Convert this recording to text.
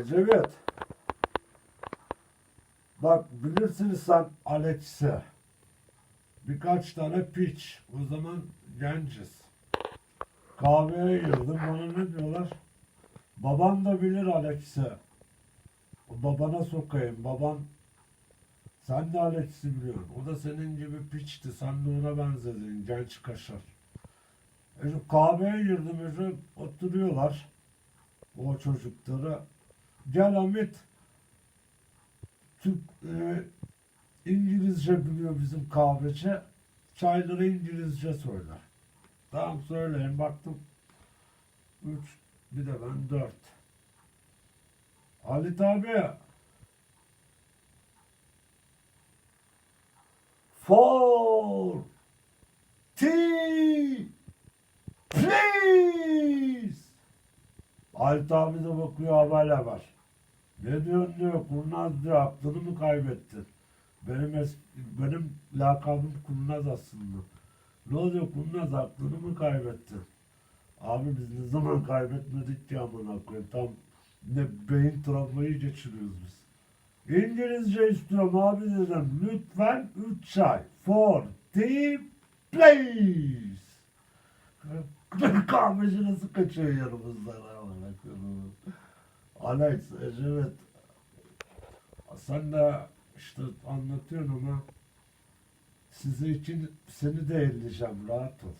Ecevit. Bak bilirsiniz sen Alex'i. Birkaç tane piç. O zaman genciz. Kahveye girdim. Bana ne diyorlar? Baban da bilir Alex'i. Babana sokayım. Baban sen de Alex'i biliyorsun. O da senin gibi piçti. Sen de ona benzedin. Genç kaşar. E, kahveye girdim. E, oturuyorlar. O çocukları. Hamit. Türk, e, İngilizce biliyor bizim kahveci. Çayları İngilizce söyler. Tamam söyleyin. Baktım. Üç. Bir de ben dört. Halit abi. Four. Tea. Halit abi de bakıyor haberle var. Ne diyorsun diyor. Kurnaz diyor. Aklını mı kaybettin? Benim es benim lakabım Kurnaz aslında. Ne oluyor Kurnaz aklını mı kaybettin? Abi biz ne zaman kaybetmedik ki amına koyayım. Tam ne beyin travmayı geçiriyoruz biz. İngilizce istiyorum abi dedim. Lütfen 3 çay. For tea please. Kahveci nasıl kaçıyor yanımızdan. Alex, evet. Sen de işte anlatıyorsun ama sizi için seni de elleyeceğim rahat ol.